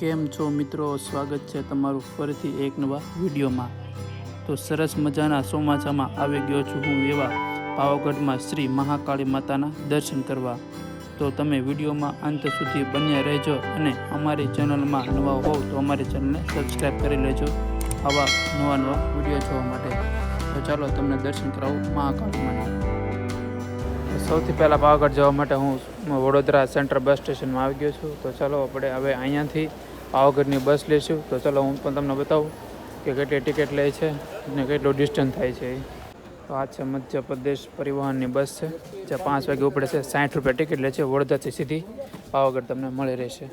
કેમ છો મિત્રો? સ્વાગત છે તમારું ફરીથી એક નવા વિડીયોમાં. તો સરસ મજાના ચોમાસામાં આવી ગયો છું હું એવા પાવાગઢમાં શ્રી મહાકાળી માતાના દર્શન કરવા. તો તમે વિડીયોમાં અંત સુધી બન્યા રહેજો અને અમારી ચેનલમાં નવા હોવ તો અમારી ચેનલને સબસ્ક્રાઈબ કરી લેજો આવા નવા નવા વીડિયો જોવા માટે. તો ચાલો તમને દર્શન કરાવું મહાકાળી માના સૌથી પહેલાં પાવાગઢ જવા માટે હું વડોદરા સેન્ટ્રલ બસ સ્ટેશનમાં આવી ગયો છું. તો ચાલો આપણે હવે અહીંયાથી પાવાગઢની બસ લઈશું તો ચાલો હું પણ તમને બતાવું કે કેટલી ટિકિટ લે છે અને કેટલું ડિસ્ટન્સ થાય છે. તો આ છે મધ્યપ્રદેશ પરિવહનની બસ છે. જે પાંચ વાગે ઉપડે છે. સાઠ રૂપિયા ટિકિટ લે છે. વડોદરાથી સીધી પાવાગઢ તમને મળી રહેશે.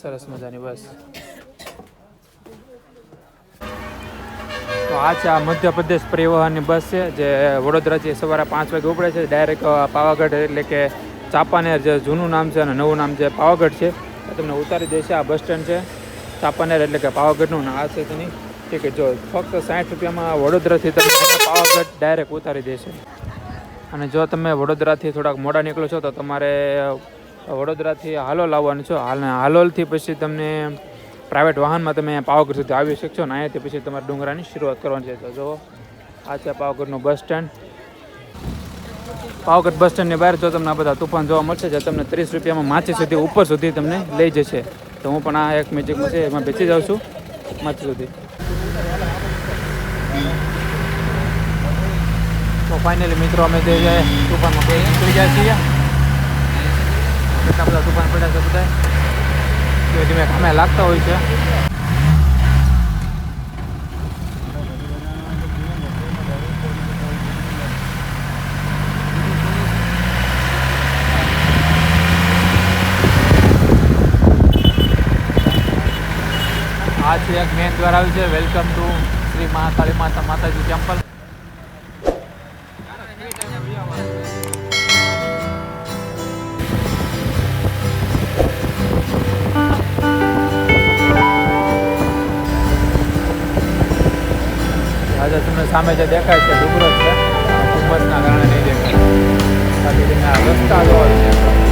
સરસ મજાની બસ. તો આ છે આ મધ્યપ્રદેશ પરિવહનની બસ છે, જે વડોદરાથી સવારે પાંચ વાગે ઉપડે છે. ડાયરેક્ટ પાવાગઢ એટલે કે ચાપાનેર જે જૂનું નામ છે અને નવું નામ જે પાવાગઢ છે. તમને ઉતારી દેશે આ બસ સ્ટેન્ડ છે. સાપાનેર એટલે કે પાવાગઢનું. આ છે તેની ટિકિટ જો ફક્ત સાઠ રૂપિયામાં વડોદરાથી તમને પાવાગઢ ડાયરેક્ટ ઉતારી દેશે અને જો તમે વડોદરાથી થોડાક મોડા નીકળો છો, તો તમારે વડોદરાથી હાલોલ આવવાનું છો. હાલ હાલોલથી પછી તમને પ્રાઇવેટ વાહનમાં તમે પાવાગઢ સુધી આવી શકશો. ને અહીંયાથી પછી તમારે ડુંગરાની શરૂઆત કરવાની છે. તો જો આ છે પાવાગઢનું બસ સ્ટેન્ડ. પાવાગઢ બસ સ્ટેન્ડની બહાર જો તમને આ બધા તુફાન જોવા મળશે, જે તમને ત્રીસ રૂપિયામાં માછી સુધી, ઉપર સુધી તમને લઈ જશે. તો હું પણ આ એક મેજિકમાં છે, એમાં બેસી જાઉં છું માછી સુધી. તો ફાઇનલી મિત્રો, અમે જે તુફાનમાં નીકળી ગયા છીએ. કેટલા બધા તુફાન પડ્યા છે બધા? ધીમે ધીમે કામે લાગતા હોય છે. આ છે એક મેન દ્વાર આવ્યું છે. વેલકમ ટુ શ્રી મહાકાળી માતા, માતાજી ટેમ્પલ આજે તમને સામે જે દેખાય છે, ડુંગરો છે. ધુમ્મસના કારણે નહીં દેખાય. રસ્તા જોવા છે.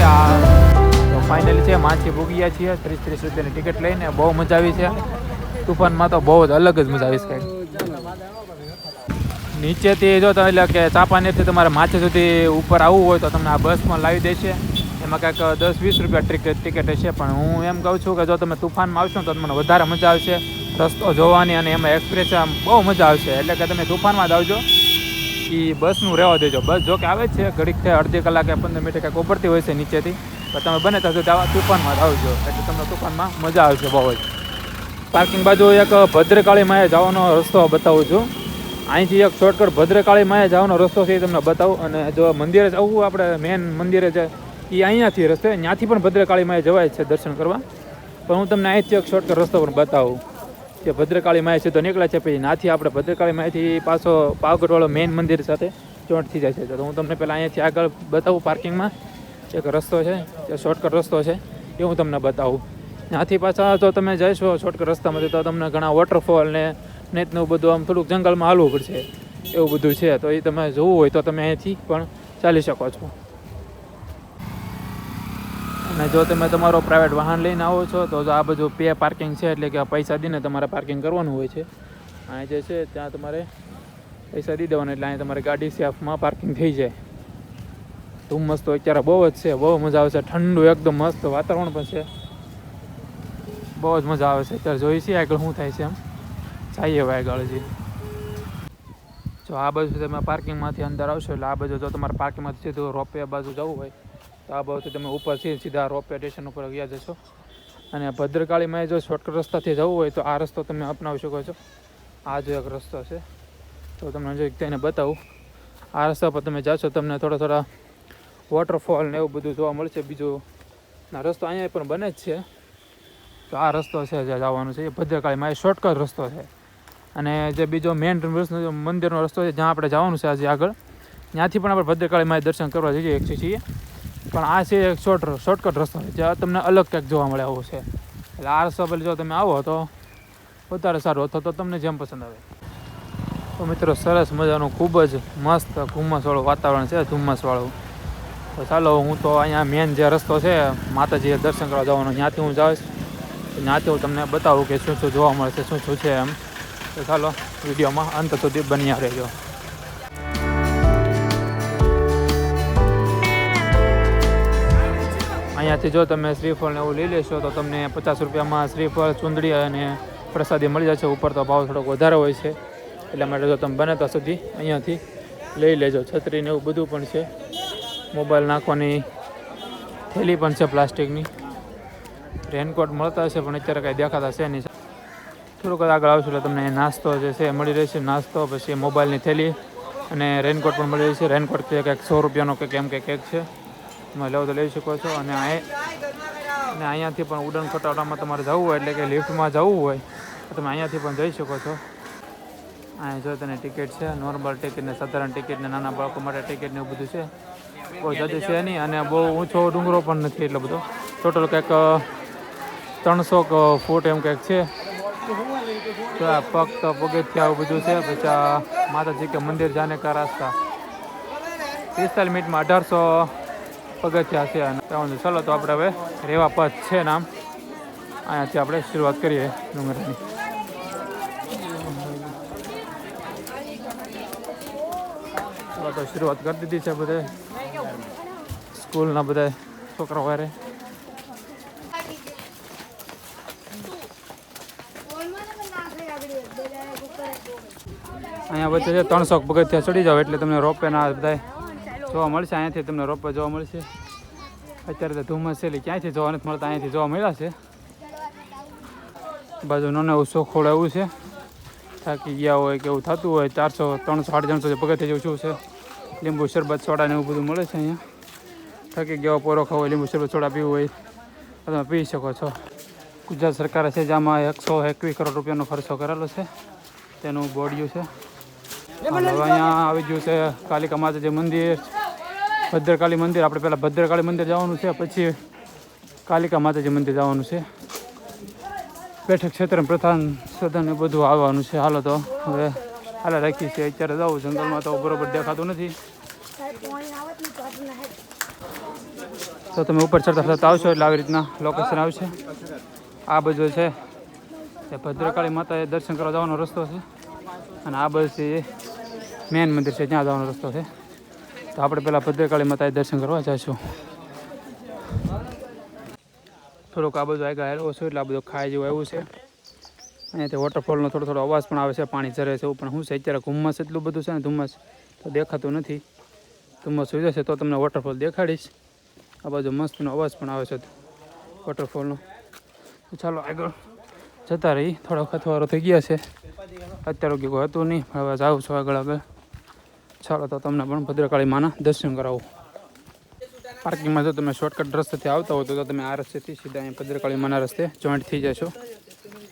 છે આ. તો ફાઇનલી છે માછી ભૂગી છીએ. ત્રીસ ત્રીસ રૂપિયાની ટિકિટ લઈને બહુ મજા આવી છે. તુફાનમાં તો બહુ જ અલગ જ મજા આવી છે નીચેથી જો તમે એટલે કે ચાપાનેરથી તમારે માછી સુધી ઉપર આવવું હોય તો તમને આ બસમાં લાવી દેશે. એમાં કંઈક દસ વીસ રૂપિયા ટિકિટ ટિકિટ હશે. પણ હું એમ કહું છું કે જો તમે તુફાનમાં આવશો તો તમને વધારે મજા આવશે. રસ્તો જોવાની અને એમાં એક્સપ્રેસ આમ બહુ મજા આવશે. એટલે કે તમે તુફાનમાં જ આવજો. એ બસનું રહેવા દેજો. બસ જો કે આવે છે, ઘડીક થાય, અડધી કલાકે પંદર મિનિટે કાંઈક ઉપડતી હોય છે નીચેથી. પણ તમે બને ત્યાં સુધી તુફાનમાં આવજો. એટલે તમને તુફાનમાં મજા આવશે બહુ જ. પાર્કિંગ બાજુ એક ભદ્રકાળી માએ જવાનો રસ્તો બતાવું છું. અહીંથી એક શોર્ટકટ ભદ્રકાળી માએ જવાનો રસ્તો છે એ તમને બતાવું. અને જો મંદિરે જવું આપણે મેન મંદિરે છે એ અહીંયાથી રસ્તે, ત્યાંથી પણ ભદ્રકાળી માએ જવાય છે દર્શન કરવા. પણ હું તમને અહીંથી એક શોર્ટકટ રસ્તો પણ બતાવું. કે ભદ્રકાળી માય સીધો નીકળે છે, પછી નાથી આપણે ભદ્રકાળી માયથી પાછો પાવગઢવાળો મેઇન મંદિર સાથે થઈ જાય છે. તો હું તમને પહેલાં અહીંયાથી આગળ બતાવું પાર્કિંગમાં એક રસ્તો છે, જે શોર્ટકટ રસ્તો છે, એ હું તમને બતાવું. ત્યાંથી પાછા જો તમે જઈશો શોર્ટકટ રસ્તામાંથી, તો તમને ઘણા વોટરફોલ ને નેતનું બધું આમ થોડુંક જંગલમાં હાલવું પડશે. એવું બધું છે. તો એ તમે જોવું હોય તો તમે અહીંથી પણ ચાલી શકો છો. અને જો તમે તમારો પ્રાઇવેટ વાહન લઈને આવો છો, તો આ બધું પે પાર્કિંગ છે, એટલે કે પૈસા દઈને તમારે પાર્કિંગ કરવાનું હોય છે. અહીં જે છે, ત્યાં તમારે પૈસા દી દેવાના, એટલે અહીં તમારી ગાડી સેફમાં પાર્કિંગ થઈ જાય. ધુમ્મસ તો અત્યારે બહુ જ છે, બહુ મજા આવે છે. ઠંડુ એકદમ મસ્ત વાતાવરણ પણ છે. બહુ જ મજા આવે છે. અત્યારે જોઈ છીએ આગળ શું થાય છે એમ. જઈએ હવે આગળ હજી જો આ બાજુ તમે પાર્કિંગમાંથી અંદર આવશો, એટલે આ બાજુ જો તમારે પાર્કિંગમાંથી સીધું રોપવે બાજુ જવું હોય તો આ બાજુથી તમે ઉપરથી સીધા રોપવે સ્ટેશન ઉપર ગયા જશો. અને ભદ્રકાળીમાં જો શોર્ટકટ રસ્તાથી જવું હોય તો આ રસ્તો તમે અપનાવી શકો છો. આ જો એક રસ્તો છે. તો તમને જો તેને બતાવું. આ રસ્તા પર તમે જાશો, તમને થોડા થોડા વોટરફોલ ને એવું બધું જોવા મળશે. બીજું ના, રસ્તો અહીંયા પણ બને જ છે. તો આ રસ્તો છે જે જવાનો છે. એ ભદ્રકાળીમાં એ શોર્ટકટ રસ્તો છે. અને જે બીજો મેઇન મંદિરનો રસ્તો છે, જ્યાં આપણે જવાનું છે આજે આગળ. ત્યાંથી પણ આપણે ભદ્રકાળીમાં દર્શન કરવા જઈએ છીએ પણ આ છે એક શોર્ટ શોર્ટકટ રસ્તો જે તમને અલગ કંઈક જોવા મળે આવું છે. એટલે આ રસ્તા પર જો તમે આવો તો વધારે સારું અથવા તો તમને જેમ પસંદ આવે. તો મિત્રો, સરસ મજાનું ખૂબ જ મસ્ત ધુમ્મસવાળું વાતાવરણ છે, ધુમ્મસવાળું. તો ચાલો, હું તો અહીંયા મેન જે રસ્તો છે, માતાજીએ દર્શન કરવા જવાનો, ત્યાંથી હું જાઉં ત્યાંથી હું તમને બતાવું કે શું શું જોવા મળશે શું શું છે એમ. તો ચાલો, વિડીયોમાં અંત સુધી બન્યા રહેજો. અહીંયાથી જો તમે શ્રીફળ ને એવું લઈ લેશો તો તમને પચાસ રૂપિયામાં શ્રીફળ, ચૂંદડી અને પ્રસાદી મળી જશે. ઉપર તો ભાવ થોડોક વધારે હોય છે. એટલા માટે જો તમે બને ત્યાં સુધી અહીંયાથી લઈ લેજો. છત્રી ને એવું બધું પણ છે. મોબાઈલ નાખવાની થેલી પણ છે પ્લાસ્ટિકની. રેનકોટ મળતા હશે, પણ અત્યારે કાંઈ દેખાતા છે નહીં. થોડુંક આગળ આવશું એટલે તમને નાસ્તો જે છે મળી રહેશે. નાસ્તો, પછી મોબાઈલની થેલી અને રેનકોટ પણ મળી રહેશે રેનકોટ કે કંઈક સો રૂપિયાનો કંઈક એમ કંઈક એક છે. તમે લેવો તો લઈ શકો છો. અને અને અહીંયાથી પણ ઉડન ખટાડામાં તમારે જવું હોય, એટલે કે લિફ્ટમાં જવું હોય, તો તમે અહીંયાથી પણ જઈ શકો છો. અહીંયા જો તને ટિકિટ છે, નોર્મલ ટિકિટ ને સાધારણ ટિકિટ ને નાના બાળકો માટે ટિકિટ ને એવું બધું છે. બહુ જાજુ છે નહીં, અને બહુ ઊંચો ડુંગરો પણ નથી એટલો બધો. ટોટલ કંઈક ત્રણસો ફૂટ એમ કંઈક છે. તો આ ફક્ત પગથિયા આવું બધું છે, પછી માતાજી કે મંદિર જાને કા રાસ્તા. પિસ્તાલીસ મિનિટમાં અઢારસો પગથિયા છે અને ચાલો તો આપણે હવે રેવા પથ છે નામ અહીંયાથી આપણે શરૂઆત કરીએ ડુંગરની. ચાલો તો શરૂઆત કરી દીધી છે બધે. સ્કૂલના બધા છોકરાઓ વારે અહીંયા વચ્ચે ત્રણસો પગથિયા ચડી જાવ એટલે તમને રોપવેના બધા જોવા મળશે, અહીંયાથી તમને રોપ જોવા મળશે. અત્યારે તો ધુમ્મસ છે ક્યાંયથી જોવા નથી મળતા, અહીંયાથી જોવા મળ્યા છે. બાજુ નાનું એવું સોખોડ એવું છે. થાકી ગયા હોય કે એવું થતું હોય, ચારસો, ત્રણસો, સાડી ત્રણસો પગથિયા જેવું શું છે. લીંબુ શરબત, સોડા ને એવું બધું મળે છે અહીંયા. થાકી ગયા પોરો ખાવો હોય, લીંબુ શરબત, સોડા પીવું હોય. તમે પી શકો છો. ગુજરાત સરકારે છે જેમાં એકસો એકવીસ કરોડ રૂપિયાનો ખર્ચો કરેલો છે. તેનું બોર્ડિયું છે. હવે અહીંયા આવી ગયું છે કાલિકા માતાજી મંદિર. ભદ્રકાળી મંદિર. આપણે પહેલાં ભદ્રકાળી મંદિર જવાનું છે, પછી કાલિકા માતાજી મંદિર જવાનું છે. બેઠક ક્ષેત્ર પ્રધાન સદન એ બધું આવવાનું છે. હાલો તો, હવે હાલે રાખી છે અત્યારે જવું જંગલમાં તો બરોબર દેખાતું નથી. તો તમે ઉપર ચડતા ચડતા આવશો એટલે આવી રીતના લોકેશન આવશે. આ બાજુ છે એ ભદ્રકાળી માતાએ દર્શન કરવા જવાનો રસ્તો છે. અને આ બાજુ છે મેન મંદિર છે ત્યાં જવાનો રસ્તો છે. તો આપણે પહેલાં ભદ્રકાળી માતાએ દર્શન કરવા જઈશું થોડુંક આ બધું આગળ હેલો છું એટલે આ બધું ખાય જેવું એવું છે. અહીંયાથી વોટરફોલનો થોડો થોડો અવાજ પણ આવે છે, પાણી ઝરે છે એવું, પણ શું છે અત્યારે ધુમ્મસ એટલું બધું છે ને, ધુમ્મસ તો દેખાતું નથી. ધુમ્મસ સુઈ જશે તો તમને વોટરફોલ દેખાડીશ. આ બાજુ મસ્તનો અવાજ પણ આવે છે વોટરફોલનો ચાલો આગળ જતા રહી. થોડો ખથવારો થઈ ગયા છે. અત્યારે કોઈ હતું નહીં હવે જાઉં છું આગળ આગળ. ચાલો તો તમને પણ ભદ્રકાળી માના દર્શન કરાવું. પાર્કિંગમાં જો તમે શોર્ટકટ રસ્તેથી આવતા હો તો તમે આ રસ્તેથી સીધા અહીં ભદ્રકાળી માના રસ્તે જોઈન્ટ થઈ જશો.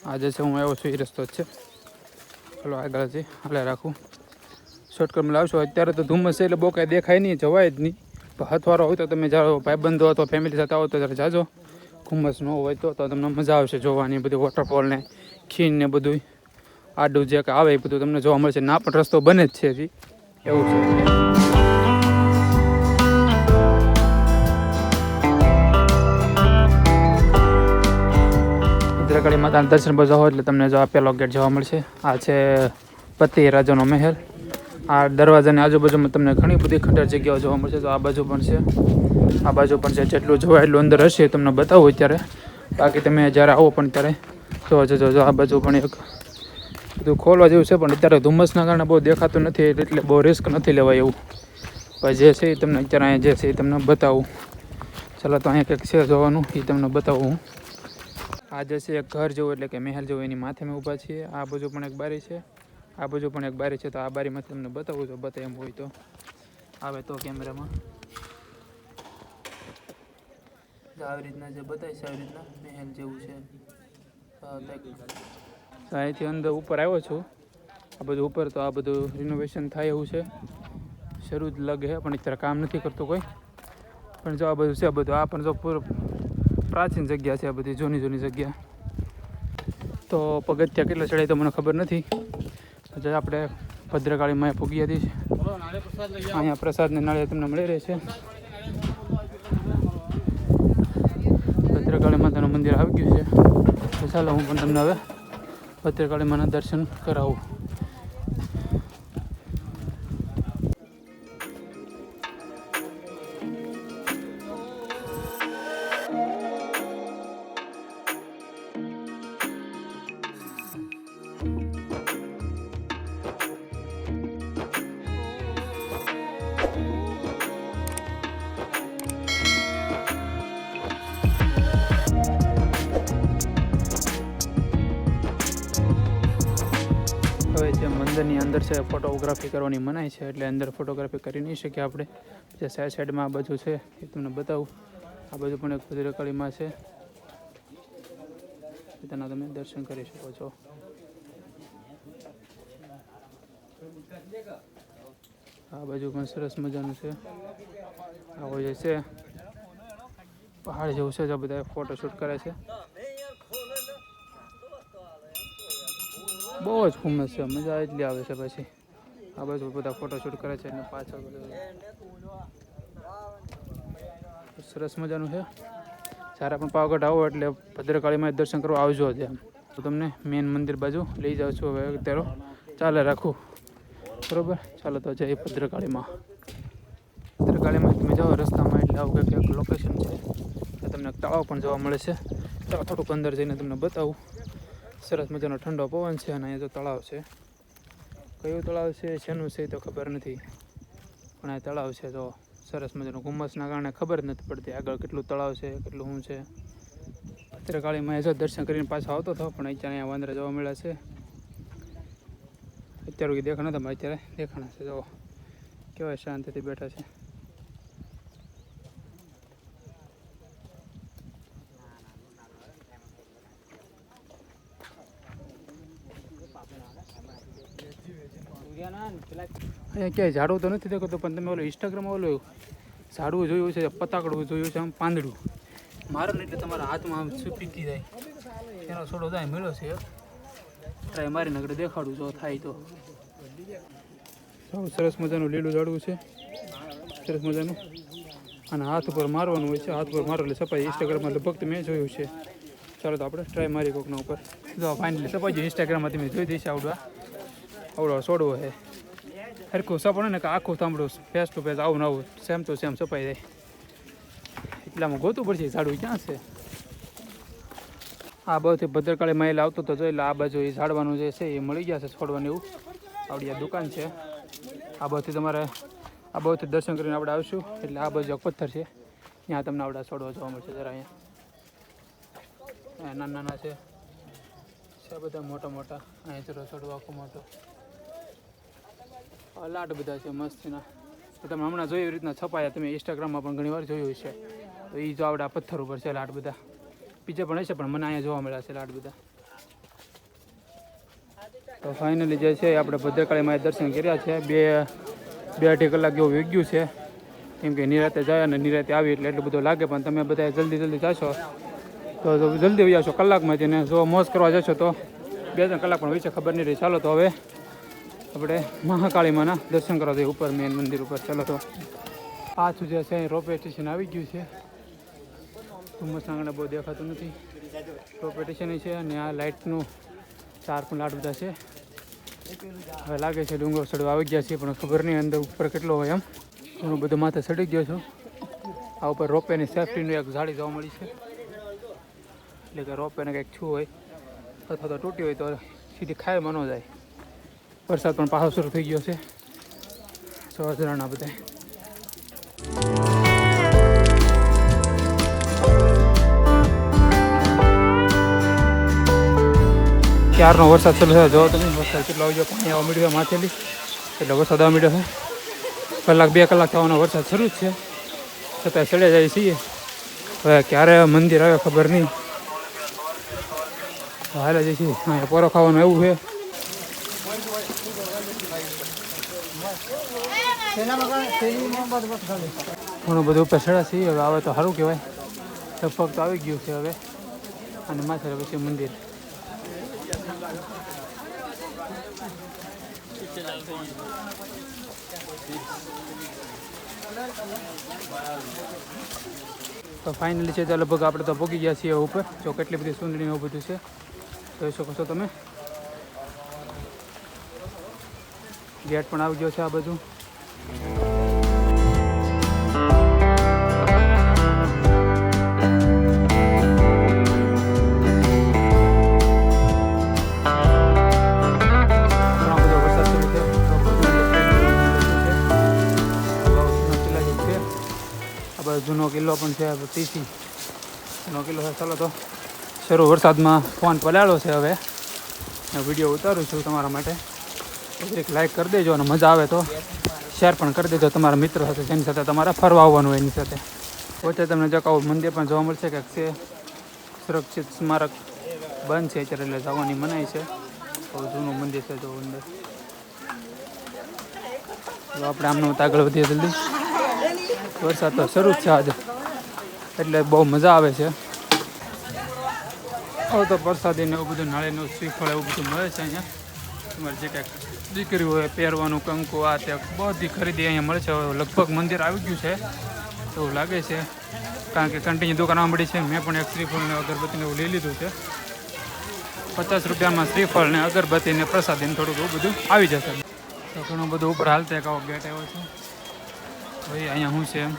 આજે છે હું આવ્યો છું એ રસ્તો જ છે. ચાલો આગળથી હાલે રાખું. શોર્ટકટમાં લાવશો, અત્યારે તો ધુમ્મસ છે એટલે બહુ કાંઈ દેખાય નહીં, જવાય જ નહીં. પણ હથવારો હોય તો તમે જાઓ, ભાઈબંધો અથવા ફેમિલી સાથે આવો તો ત્યારે જાજો. ધુમ્મસ ન હોય તો તો તમને મજા આવશે જોવાની બધી વોટરફોલને ખીણ ને બધું આડું જે કંઈ આવે એ બધું તમને જોવા મળશે. ના પણ રસ્તો બને જ છે હજી. એવું છે. ભદ્રકાળી માતાના દર્શન પર જાઓ એટલે તમને જો આ પહેલો ગેટ જોવા મળશે. આ છે પતિ રાજાનો મહેલ. આ દરવાજાની આજુબાજુમાં તમને ઘણી બધી ખટર જગ્યાઓ જોવા મળશે. તો આ બાજુ પણ છે. આ બાજુ પણ છે. જેટલું જોવા એટલું અંદર હશે તમને બતાવું અત્યારે. બાકી તમે જ્યારે આવો પણ ત્યારે. જોવા જજો આ બાજુ પણ એક બધું ખોલવા જેવું છે, પણ અત્યારે ધુમ્મસના કારણે બહુ દેખાતું નથી, એટલે બહુ રિસ્ક નથી લેવાય એવું. પણ જે છે એ તમને અત્યારે અહીંયા જે છે એ તમને બતાવું. ચાલો તો અહીંયા કંઈક છે જોવાનું, એ તમને બતાવું હું. આ જે છે એક ઘર જેવું, એટલે કે મહેલ જેવું, એની માથે મેં ઊભા છીએ. આ બાજુ પણ એક બારી છે. આ બાજુ પણ એક બારી છે, તો આ બારીમાંથી તમને બતાવું છું બતાવે એમ હોય તો. આવે તો કેમેરામાં. આવી રીતના જે બતાવીશ આવી રીતના મહેલ જેવું છે. અહીંથી અંદર ઉપર આવ્યો છું. આ બધું ઉપર તો આ બધું રિનોવેશન થાય એવું છે. શરૂ જ લગે, પણ અત્યારે કામ નથી કરતું કોઈ. પણ જો આ બધું છે, આ બધું આ પણ જો પૂરું પ્રાચીન જગ્યા છે આ બધી, જૂની જૂની જગ્યા. તો પગથિયા કેટલા ચડાય તો મને ખબર નથી. જે આપણે ભદ્રકાળીમાં ભૂગી હતી. અહીંયા પ્રસાદને નાળિયા તમને મળી રહે છે. ભદ્રકાળી માતાનું મંદિર આવી ગયું છે. તો ચાલો હું પણ તમને હવે ભદ્રકાળી માના દર્શન કરાવું. અંદર છે ફોટોગ્રાફી કરવાની મનાય છે, એટલે અંદર ફોટોગ્રાફી કરી નહીં શકીએ આપણે. જે સાઈડ સાઈડમાં આ બાજુ છે, એ તમને બતાવું. આ બાજુ પણ એક ભદ્રકાળીમાં છે. તેના તમે દર્શન કરી શકો છો. આ બાજુ પણ સરસ મજાનું છે. આવો જે છે. પહાડ જેવું છે જે બધા ફોટોશૂટ કરે છે. બહુ જ ફેમસ છે, મજા એટલી આવે છે પછી. આ બાજુ બધા ફોટોશૂટ કરે છે અને પાછળ બધું. સરસ મજાનું છે. જ્યારે પણ પાવાગઢ આવો એટલે ભદ્રકાળીમાં દર્શન કરવા આવજો જ તો તમને મેન મંદિર બાજુ લઈ જાઉં છું હવે અત્યારે. ચાલે રાખું. બરોબર? ચાલો તો જઈએ ભદ્રકાળીમાં. ભદ્રકાળીમાં તમે જાઓ રસ્તામાં એટલે આવું કંઈક લોકેશન છે. તમને તળાવ પણ જોવા મળે છે. ચાલો થોડુંક અંદર જઈને તમને બતાવું. સરસ મજાનો ઠંડો પવન છે અને અહીંયા તો તળાવ છે. કયું તળાવ છે, શેનું છે તો ખબર નથી. પણ આ તળાવ છે તો સરસ મજાનું ઘુમ્મસના કારણે ખબર જ નથી પડતી આગળ કેટલું તળાવ છે, કેટલું શું છે. ભદ્રકાળીમાં જો દર્શન કરીને પાછો આવતો હતો, પણ અત્યારે અહીંયા વાંદરા જોવા મળ્યા છે. અત્યારે દેખાણા હતા અત્યારે દેખાણા છે. જો કેવાય શાંતિથી બેઠા છે. અહીંયા ક્યાંય ઝાડવું તો નથી દેખાતો, પણ તમે ઓલો ઇન્સ્ટાગ્રામ ઓલું ઝાડવું જોયું છે, પતાકડવું જોયું છે, આમ પાંદડું. મારો ને એટલે તમારા હાથમાં આમ સુપીકી જાય. એનો છોડો જાય મળ્યો છે. ટ્રાય મારીને આગળ દેખાડું, જો થાય તો. સરસ મજાનું લીલું ઝાડવું છે. સરસ મજાનું. અને હાથ ઉપર મારવાનું હોય છે, હાથ ઉપર મારો એટલે સપાઈ ઇન્સ્ટાગ્રામમાં લગભગ મેં જોયું છે. ચાલો તો આપણે ટ્રાય મારી કોકના ઉપર. જો ફાઇનલી સપાઈ ઇન્સ્ટાગ્રામમાં તમે જોઈ દઈશ આવડવા. આવડવા છોડવો છે. સરખું સપડે ને કે આખું સાંભળું ફેસ ટુ ફેસ આવું આવું સેમ ટુ સેમ સપાઈ જાય એટલામાં ગોતું પડશે ઝાડું ક્યાં છે? આ બધું ભદ્રકાળી મહિલા આવતો તો જોઈ એટલે આ બાજુ એ ઝાડવાનું જે છે એ મળી ગયા છે છોડવાનું એવું. આવડી આ દુકાન છે. આ બધું તમારે, આ બધું દર્શન કરીને આપણે આવશું. એટલે આ બાજુ પથ્થર છે. ત્યાં તમને આવડા છોડવા જોવા મળશે જરા અહીંયા. નાના નાના છે. બધા મોટા મોટા અહીંયા જરા છોડવા આખો મોટો. લાટ બધા છે મસ્તીના તમે હમણાં જોયું રીતના છપાયા, તમે ઇન્સ્ટાગ્રામમાં પણ ઘણી વાર જોયું છે તો એ જો આપણા પથ્થર ઉપર છે લાટ બધા. બીજા પણ હશે, પણ મને અહીંયા જોવા મળ્યા છે લાટ બધા. તો ફાઇનલી જે છે એ આપણે ભદ્રકાળીમાં દર્શન કર્યા છે. બે બે અઢી કલાક જેવું વેગ્યું છે. કેમ કે નિરાતે જાય અને નિરાતે આવી એટલે એટલું બધું લાગે, પણ તમે બધા જલ્દી જલ્દી જશો. તો જલ્દી જશો કલાકમાં જઈને જો મોજ કરવા જશો તો બે, ત્રણ કલાક પણ વિશે ખબર નહીં રહી. ચાલો તો હવે આપણે મહાકાળીમાના દર્શન કરવા દઈએ ઉપર મેન મંદિર ઉપર. ચાલો તો પાછું જે છે રોપવે સ્ટેશન આવી ગયું છે. ધુમ્મસ આંગણે બહુ દેખાતું નથી. રોપવે સ્ટેશન છે અને આ લાઇટનું ચાર પણ લાટ બધા છે. હવે લાગે છે ડુંગર ચડવા આવી ગયા છે, પણ ખબર નહીં અંદર ઉપર કેટલો હોય એમ. ઘણું બધું માથે ચડી ગયો છું. આ ઉપર રોપવેની સેફટીનું એક જાળી જોવા મળી છે. એટલે કે રોપવેને કંઈક છું હોય, અથવા તો તૂટી હોય તો સીધી ખાય ન જાય. વરસાદ પણ પાછો શરૂ થઈ ગયો છે. સવાજરાના બધા. ક્યારનો વરસાદ ચાલુ છે જો તમે. વરસાદ કેટલો આવજો પાણી આવવા મળ્યો માથેલી એટલે વરસાદ આવવા મળ્યો છે. કલાક, બે કલાક થવાનો વરસાદ શરૂ જ છે. છતાં ચડ્યા જાય છીએ. હવે ક્યારે મંદિર આવે ખબર નહીં. હાલે જઈશું અહીંયા પોરો ખાવાનું એવું છે. ઘણું બધું ઉપર ચડ્યા છીએ હવે આવે તો સારું કહેવાય. લગભગ તો આવી ગયું છે હવે. અને માથે પછી મંદિર. તો ફાઇનલી છે, તો લગભગ આપણે તો પહોંચી ગયા છીએ ઉપર. જો કેટલી બધી સુંદરી એવું બધું છે. જોઈ શકો છો તમે. ગેટ પણ આવી ગયો છે આ બધું જૂનો કિલ્લો પણ છે તીસી જૂનો કિલ્લો છે, ચાલો તો શરૂ વરસાદમાં ફોન પલાળો છે હવે. વીડિયો ઉતારું છું તમારા માટે. એક લાઈક કરી દેજો અને મજા આવે તો શેર પણ કરી દેજો તમારા મિત્રો સાથે, જેની સાથે તમારે ફરવા આવવાનું હોય એની સાથે. પોતે તમને જકાવું મંદિર પણ જોવા મળશે કે છે સુરક્ષિત સ્મારક બંધ છે અત્યારે, એટલે જવાની મનાઈ છે. જૂનું મંદિર છે જો અંદર. આપણે આમનું આગળ વધીએ જલ્દી. વરસાદ તો શરૂ જ છે આજે. એટલે બહુ મજા આવે છે. હવે તો પ્રસાદી ને એવું બધું નાળીનું શ્રીફળ એવું બધું મળે છે અહીંયા. તમારે જે કાંઈક દીકરી હોય, પહેરવાનું, કંકુ, આ તે બધી ખરીદી અહીંયા મળે છે. હવે લગભગ મંદિર આવી ગયું છે. એવું લાગે છે. કારણ કે કન્ટિન્યુ દુકાન મળી છે. મેં પણ એક શ્રીફળને અગરબત્તીને એવું લઈ લીધું છે. પચાસ રૂપિયામાં શ્રીફળ ને અગરબત્તી ને પ્રસાદીને થોડુંક એવું બધું આવી જશે. તો ઘણું બધું ઉપર હાલતે એક આવો ગેટ આવ્યો છે. ભાઈ અહીંયા શું છે એમ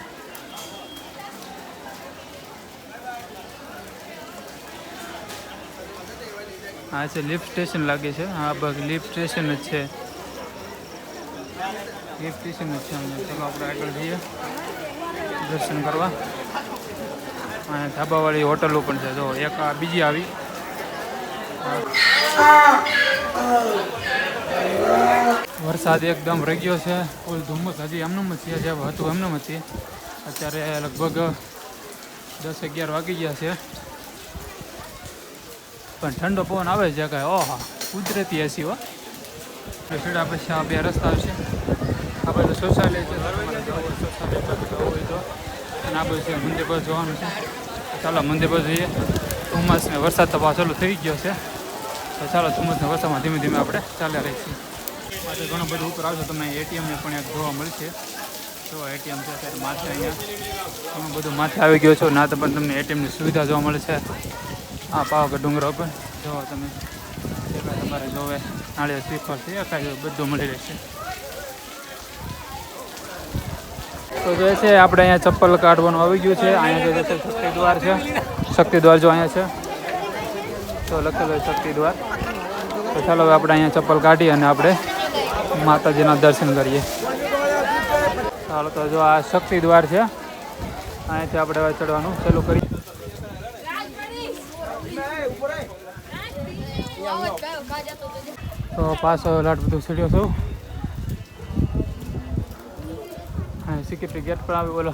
આ છે લિફ્ટ સ્ટેશન લાગે છે હા બસ લિફ્ટ સ્ટેશન જ છે લિફ્ટ સ્ટેશન જ છે અહીંયા ચાલો આપણે આગળ જઈએ દર્શન કરવા અહીંયા ધાબાવાળી હોટલો પણ છે જો એક આ બીજી આવી વરસાદ એકદમ રહી ગયો છે. ફૂલ ધુમ્મસ હજી એમનું જ છે, જે હતું એમનું જ છે. અત્યારે લગભગ દસ અગિયાર વાગી ગયા છે. પણ ઠંડો પવન આવે છે કાંઈ. ઓહા, કુદરતી એસી હો. છેડા પછી આ બે રસ્તા છે આ બધું શૌચાલય છે તો. અને આ બધું છે મંદિર પર જવાનું છે. ચાલો, મંદિર પર જઈએ. ધુમ્મસ ને વરસાદ તો ચાલુ થઈ ગયો છે. તો ચાલો, ધુમ્મસના વરસાદમાં ધીમે ધીમે આપણે ચાલ્યા રહીએ છીએ માટે ઘણું બધું ઉપર આવશે, તમને એટીએમને પણ એક જોવા મળશે. જો એટીએમ છે માથે અહીંયા ઘણું બધું માથે આવી ગયો છો. ના તો પણ તમને એટીએમની સુવિધા જોવા મળે છે આ પાવાગઢ ડુંગર ઉપર જોવો તમે જે તમારે જોવે નાળિયેર શ્રીફળ છે બધું મળી રહેશે. તો જે છે, આપણે અહીંયા ચપ્પલ કાઢવાનું આવી ગયું છે. અહીંયા જે છે દ્વાર છે. શક્તિ દ્વાર જો અહીંયા છે. તો લખેલો શક્તિ દ્વાર તો ચાલો આપણે અહીંયા ચપ્પલ કાઢી અને આપણે માતાજીના દર્શન કરીએ. ચાલો તો જો આ શક્તિ દ્વાર છે અહીંયાથી આપણે હવે ચડવાનું ચાલુ કરી તો પાછો લાટ બધું સીડ્યો છું. સિક્યુરિટી ગેટ પણ આવી બોલો.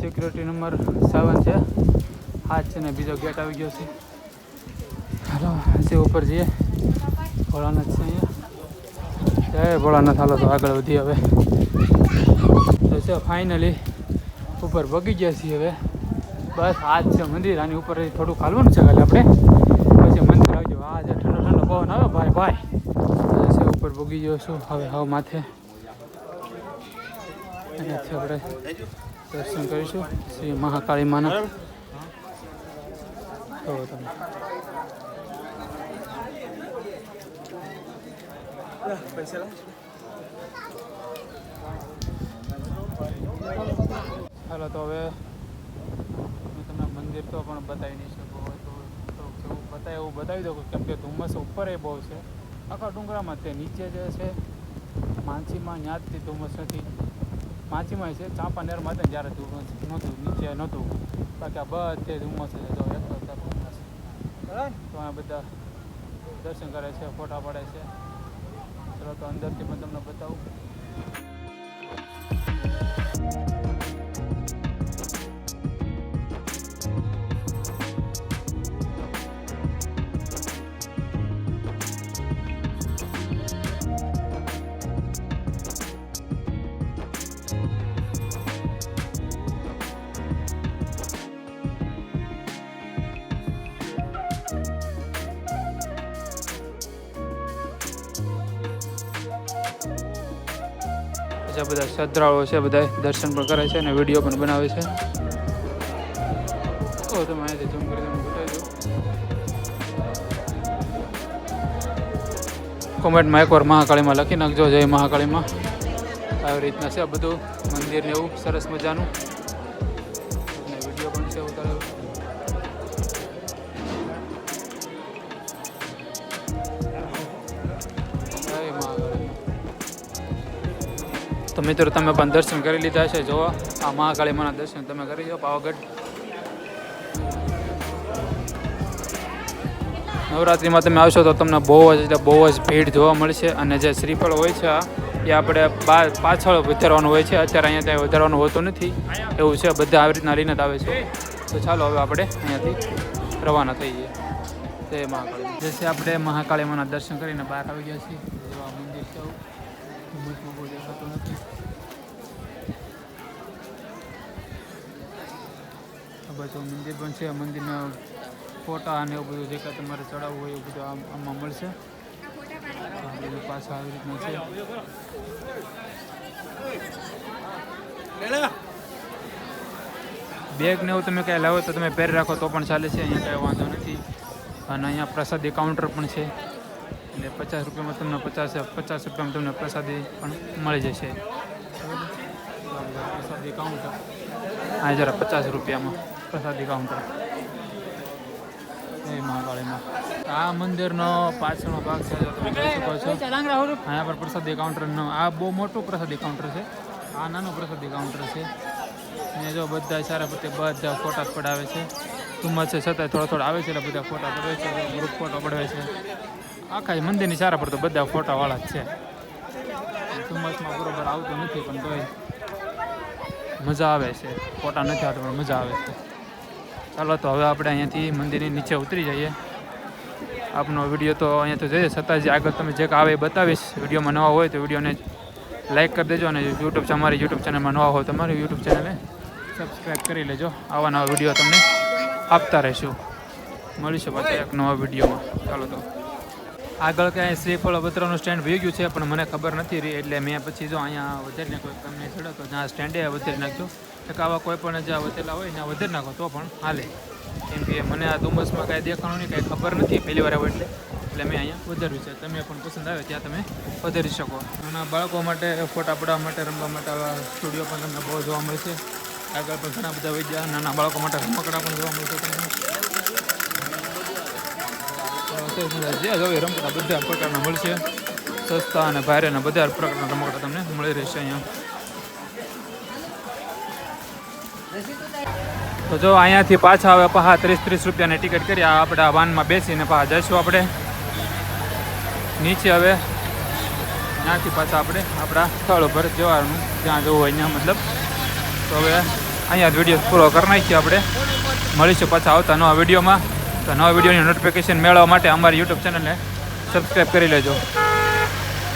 સિક્યુરિટી નંબર સેવન છે. જ છે ને બીજો ગેટ આવી ગયો છે. હાલો હજી ઉપર જઈએ. ભોળાનાથ છે અહીંયા જય ભોળાનાથ, હાલો તો આગળ વધી હવે. તો છે ફાઇનલી ઉપર પગી ગયા છીએ હવે. બસ આ છે મંદિર, આની ઉપર થોડું ખાલવાનું છે ખાલી આપણે. પછી મંદિર આવજો. આ આજે ઠંડો ઠંડો પવન આવે, ભાઈ ભાઈ. છે, ઉપર પગી ગયો છું હવે હવે માથે. આપણે દર્શન કરીશું. શ્રી મહાકાળી માના. તો તમે હાલો તો હવે હું તમને મંદિર તો પણ બતાવી નહીં શકું તો જેવું બતાવે એવું બતાવી દઉં કેમ કે ધુમ્મસ ઉપર એ બહુ છે. આખા ડુંગરામાં તે નીચે જે છે માનસીમાં ન્યાજથી ધુમ્મસ નથી. માછીમાં છે ચાંપા નેરમાં હતા જ્યારે ધુમ્મસ નહોતું નીચે નહોતું. બાકી આ બધે ધુમ્મસ છે તો એક ધુમ્મસ તો આ બધા દર્શન કરે છે ફોટા પાડે છે. ચલો તો અંદરથી પણ તમને બતાવું. આ બધા શ્રદ્ધાળુઓ છે, બધા દર્શન પણ કરે છે અને વીડિયો પણ બનાવે છે. તો તમે અહીંયાથી ઝૂમ કરી તમને બતાવી દઉં કોમેન્ટમાં એકવાર મહાકાળીમાં લખી નાખજો, જય મહાકાળીમાં આવી રીતના છે આ બધું મંદિર ને એવું, સરસ મજાનું. તો મિત્રો, તમે પણ દર્શન કરી લીધા છે. જો આ મહાકાળી માના દર્શન તમે કરી દો પાવાગઢ. નવરાત્રિમાં તમે આવશો તો તમને બહુ જ, એટલે બહુ જ ભીડ જોવા મળશે. અને જે શ્રીફળ હોય છે, એ આપણે બહાર પાછળ વધારવાનું હોય છે. અત્યારે અહીંયા ત્યાં વધારવાનું હોતું નથી. એવું છે, બધા આવી રીતના લઈને જ આવે છે. તો ચાલો હવે આપણે અહીંયાથી રવાના થઈ જઈએ તે મહાકાળી જશે આપણે મહાકાળી માના દર્શન કરીને બહાર આવી ગયા છીએ. મંદિર છે આવું. ધુમ્મસમાં બહુ દેખાતું નથી. બાજુ મંદિર પણ છે. મંદિરના ફોટા અને એવું બધું જે કાંઈ તમારે ચડાવવું હોય એવું બધું આમ મળશે. બધું પાછા આવી રીતના છે. બેગ ને એવું તમે કાંઈ લાવો તો તમે પહેરી રાખો, તો પણ ચાલે છે. અહીંયા કાંઈ વાંધો નથી. અને અહીંયા પ્રસાદી કાઉન્ટર પણ છે. એટલે પચાસ રૂપિયામાં તમને પચાસ પચાસ રૂપિયામાં તમને પ્રસાદી પણ મળી જશે. પ્રસાદી કાઉન્ટર. હા જરા પચાસ રૂપિયામાં. પ્રસાદી કાઉન્ટર એ મહાકાળીમાં. આ મંદિરનો પાછળનો ભાગ છે તમે જોઈ શકો છો. અહીંયા પર પ્રસાદી કાઉન્ટરનો આ બહુ મોટું પ્રસાદી કાઉન્ટર છે. આ નાનું પ્રસાદી કાઉન્ટર છે. અહીંયા જો બધા સારા પ્રત્યે બધા ફોટા પડાવે છે. ધુમ્મસ છે છતાંય થોડા થોડા આવે છે એટલે બધા ફોટા પડે છે ગ્રુપ ફોટો પડવે છે. આખા મંદિરની સારા પર તો બધા ફોટાવાળા જ છે. ધુમ્મસમાં બરોબર આવતું નથી પણ તોય મજા આવે છે. ફોટા નથી આવતા પણ મજા આવે છે. ચાલો તો હવે આપણે અહીંયાથી મંદિરની નીચે ઉતરી જઈએ. આપનો વીડિયો તો અહીંયા તો જઈએ છતાં જે આગળ તમે જે આવે એ બતાવીશ. વિડીયોમાં નવા હોય તો વિડીયોને લાઇક કરી દેજો અને યુટ્યુબ અમારી યુટ્યુબ ચેનલમાં નવા હોય તો અમારી યુટ્યુબ ચેનલને સબસ્ક્રાઈબ કરી લેજો. આવા નવા વીડિયો તમને આપતા રહીશું. મળીશું પાછા એક નવા વિડીયોમાં. ચાલો તો. આગળ ક્યાંય શ્રીફળ બત્રાનું સ્ટેન્ડ વહી ગયું છે, પણ મને ખબર નથી રહી. એટલે મેં પછી જો અહીંયા વધારી કોઈ તમને ચડો તો જ્યાં સ્ટેન્ડે વધારી નાખજો કે આવા કોઈ પણ જ્યાં વધેલા હોય, ત્યાં વધારી નાખો, તો પણ હાલે. કેમ કે મને આ ધુમ્મસમાં કાંઈ દેખાણું નહીં, કાંઈ ખબર નથી પહેલી વાર આવ્યો એટલે. એટલે મેં અહીંયા વધાર્યું છે. તમે પણ પસંદ આવે ત્યાં તમે વધારી શકો. અને બાળકો માટે, ફોટા પડાવવા માટે, રમવા માટે આવા સ્ટુડિયો પણ તમને બહુ જોવા મળશે આગળ પણ ઘણા બધા વૈદ્યા, નાના બાળકો માટે રમકડા પણ જોવા મળશે તમને. પ્રકારના મળશે સસ્તા અને ભારે અને બધા પ્રકારના રમકડા તમને મળી રહેશે અહીંયા તો જો અહીંયાથી પાછા હવે પહા ત્રીસ ત્રીસ રૂપિયાની ટિકિટ કરી આપણે આ વાનમાં બેસીને પાછા જઈશું આપણે. નીચે હવે, ત્યાંથી પાછા આપણે આપણા સ્થળ ઉપર જવાનું, જ્યાં જવું હોય ત્યાં મતલબ. તો હવે અહીંયા વીડિયો પૂરો કરી નાખીએ આપણે. મળીશું પાછા આવતા નવા વિડીયોમાં. તો નવા વિડીયોની નોટિફિકેશન મેળવવા માટે અમારી યુટ્યુબ ચેનલને સબસ્ક્રાઈબ કરી લેજો.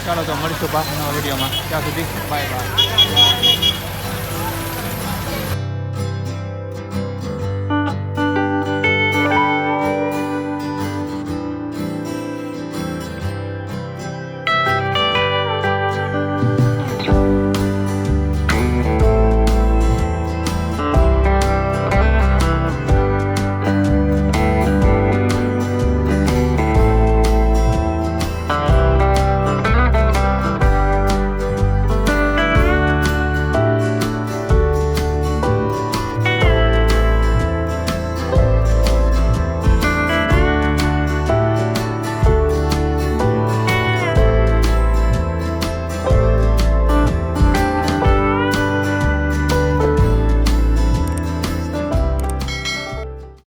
ચાલો તો મળીશું પાછા નવા વિડીયોમાં. ત્યાં સુધી બાય બાય